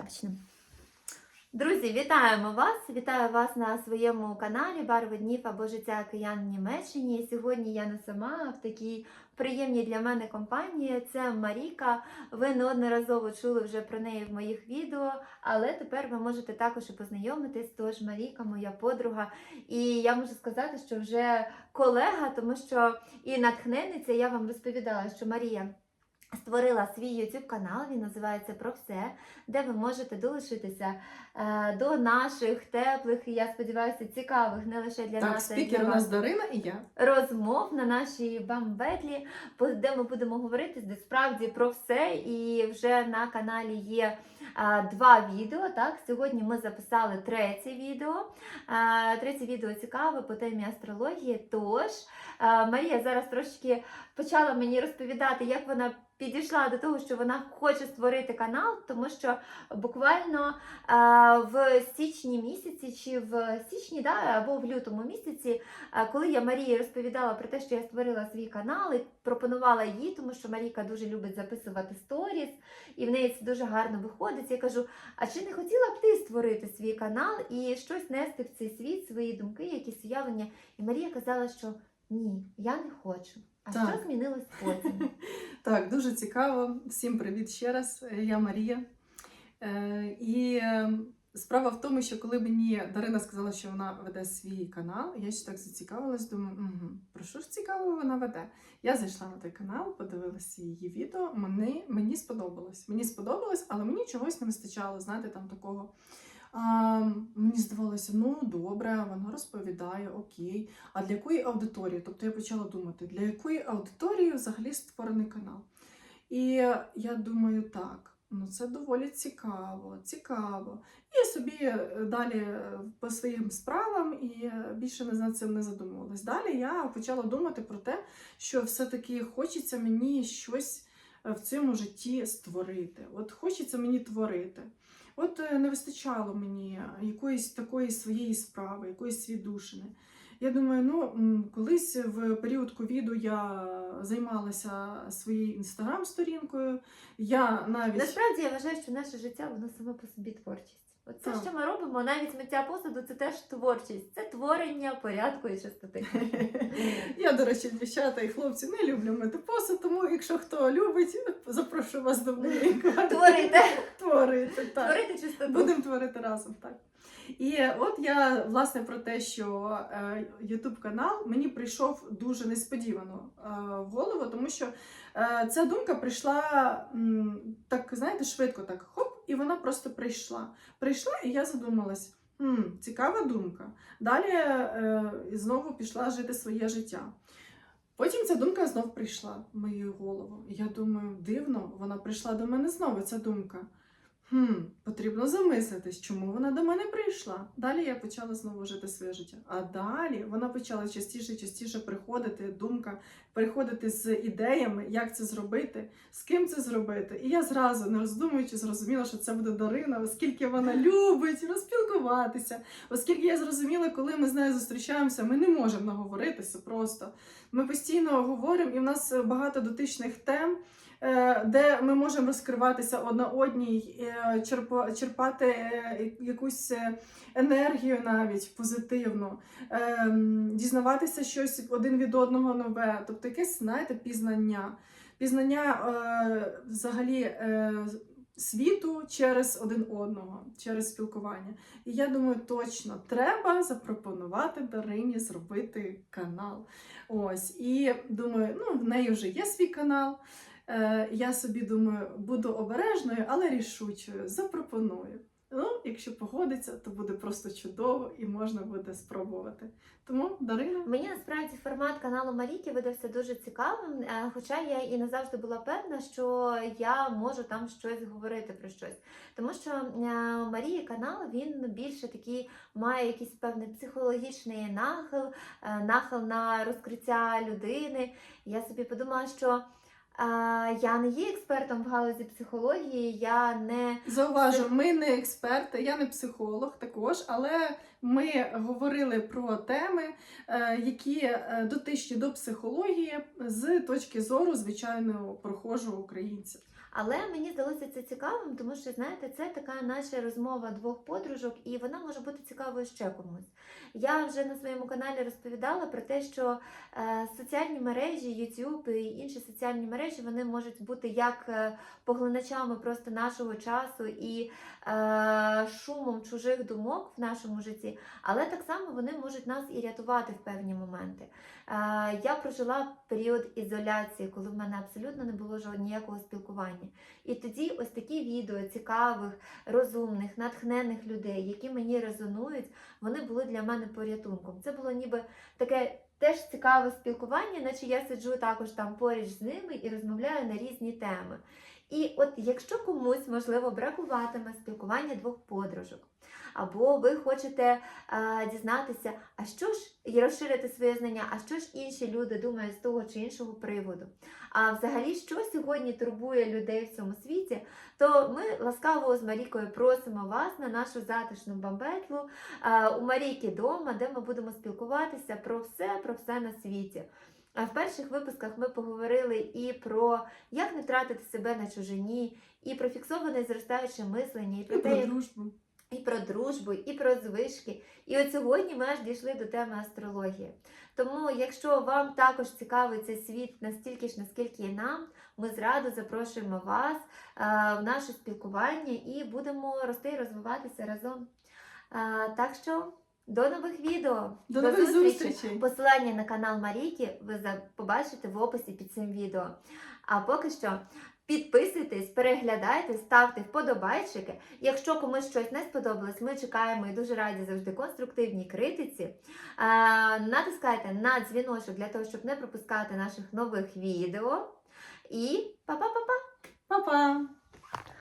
Почнемо. Друзі, вітаємо вас! Вітаю вас на своєму каналі Барви днів або життя киян в Німеччині. Сьогодні я не сама в такій приємній для мене компанії. Це Маріка. Ви неодноразово чули вже про неї в моїх відео, але тепер ви можете також і познайомитись. Тож Маріка, моя подруга. І я можу сказати, що вже колега, тому що і натхненниця, я вам розповідала, що Марія. Створила свій YouTube канал, він називається Про все, де ви можете долучитися е, до наших теплих і я сподіваюся, цікавих не лише для Так, нас, а й спікер для у нас Дарина і я. розмов на нашій бамбетлі, де ми будемо говорити справді про все. І вже на каналі є а, два відео. Так, сьогодні ми записали третє відео. А, третє відео цікаве по темі астрології. Тож Марія зараз трошки почала мені розповідати, як вона. Підійшла до того, що вона хоче створити канал, тому що буквально в січні місяці, чи в січні, да, або в лютому місяці, коли я Марії розповідала про те, що я створила свій канал і пропонувала їй, тому що Марійка дуже любить записувати сторіс, і в неї це дуже гарно виходить. Я кажу: а чи не хотіла б ти створити свій канал і щось нести в цей світ, свої думки, якісь уявлення? І Марія казала, що ні, я не хочу. А Так. що змінилось потім? Так, дуже цікаво. Всім привіт ще раз. Я Марія. Е, і е, справа в тому, що коли мені Дарина сказала, що вона веде свій канал, я ще так зацікавилась, думаю, угу, про що ж цікаво вона веде? Я зайшла на той канал, подивилася її відео. Мені, мені сподобалось. Мені сподобалось, але мені чогось не вистачало, знаєте, там такого. Мені здавалося, ну добре, вона розповідає, окей. А для якої аудиторії? Тобто я почала думати, для якої аудиторії взагалі створений канал. І я думаю, так, ну це доволі цікаво, цікаво. І я собі е, далі е, по своїм справам і більше не над цим не задумувалась. Далі я почала думати про те, що все-таки хочеться мені щось е, в цьому житті створити. От хочеться мені творити. От е, не вистачало мені якоїсь такої своєї справи, якоїсь віддушини. Я думаю, ну колись в період ковіду я займалася своєю інстаграм-сторінкою. Я навіть Насправді я вважаю, що наше життя воно саме по собі творчість. Оце, що ми робимо, навіть миття посуду, це теж творчість, це творення порядку і чистоти. я, до речі, дівчата і хлопці не люблю мити посуд, тому якщо хто любить, запрошую вас до квартири. Творити, Творити, так. творити чистоту. Будемо творити разом, так. І от я власне про те, що е, YouTube канал мені прийшов дуже несподівано е, в голову, тому що е, ця думка прийшла так, знаєте, швидко, так хоп, і вона просто прийшла. Прийшла, і я задумалась. Хм, цікава думка. Далі е, знову пішла жити своє життя. Потім ця думка знов прийшла в мою голову. Я думаю, дивно, вона прийшла до мене знову, ця думка. Хм, потрібно замислитись, чому вона до мене прийшла. Далі я почала знову жити своє життя. А далі вона почала частіше і частіше приходити, думка, приходити з ідеями, як це зробити, з ким це зробити. І я зразу, не роздумуючи, зрозуміла, що це буде Дарина, оскільки вона любить розпілкуватися, оскільки я зрозуміла, коли ми з нею зустрічаємося, ми не можемо наговоритися просто. Ми постійно говоримо, і в нас багато дотичних тем де ми можемо розкриватися одна одній, е, черпати е, якусь е, енергію навіть позитивну, ем, дізнаватися щось один від одного нове, тобто якесь, знаєте, пізнання. Пізнання е, взагалі е, світу через один одного, через спілкування. І я думаю, точно треба запропонувати Дарині зробити канал. Ось, і думаю, ну в неї вже є свій канал. Е, я собі думаю, буду обережною, але рішучою, запропоную. Ну, якщо погодиться, то буде просто чудово і можна буде спробувати. Тому, Дарина, Мені насправді формат каналу Маріки видався дуже цікавим, е, хоча я і не завжди була певна, що я можу там щось говорити про щось. Тому що е, Марії канал він більше такий має якийсь певний психологічний нахил, нахил на розкриття людини. Я собі подумала, що я не є експертом в галузі психології, я не зауважу, ми не експерти, я не психолог також, але ми говорили про теми, е, які е, дотичні до психології з точки зору звичайного прохожого українця. Але мені здалося це цікавим, тому що знаєте, це така наша розмова двох подружок, і вона може бути цікавою ще комусь. Я вже на своєму каналі розповідала про те, що е, соціальні мережі, YouTube і інші соціальні мережі вони можуть бути як е, поглиначами просто нашого часу і е, шумом чужих думок в нашому житті, але так само вони можуть нас і рятувати в певні моменти. Е, я прожила період ізоляції, коли в мене абсолютно не було жодного ніякого спілкування. І тоді ось такі відео цікавих, розумних, натхнених людей, які мені резонують, вони були для мене порятунком. Це було ніби таке теж цікаве спілкування, наче я сиджу також там поруч з ними і розмовляю на різні теми. І от якщо комусь можливо бракуватиме спілкування двох подружок, або ви хочете е, дізнатися, а що ж і розширити своє знання, а що ж інші люди думають з того чи іншого приводу. А взагалі, що сьогодні турбує людей в цьому світі, то ми ласкаво з Марікою просимо вас на нашу затишну бамбетлу е, у Марійки дома, де ми будемо спілкуватися про все, про все на світі. А в перших випусках ми поговорили і про як не втратити себе на чужині, і про фіксоване зростаюче мислення, і про те, як дружбу. І про дружбу, і про звички. І от сьогодні ми аж дійшли до теми астрології. Тому, якщо вам також цікавий цей світ настільки ж, наскільки і нам, ми зраду запрошуємо вас е, в наше спілкування і будемо рости і розвиватися разом. Е, так що до нових відео. До нових зустрічей! Посилання на канал Марійки ви побачите в описі під цим відео. А поки що підписуйтесь, переглядайте, ставте вподобайчики. Якщо комусь щось не сподобалось, ми чекаємо і дуже раді завжди конструктивній критиці. Натискайте на дзвіночок для того, щоб не пропускати наших нових відео. І па-па-па-па! Па-па!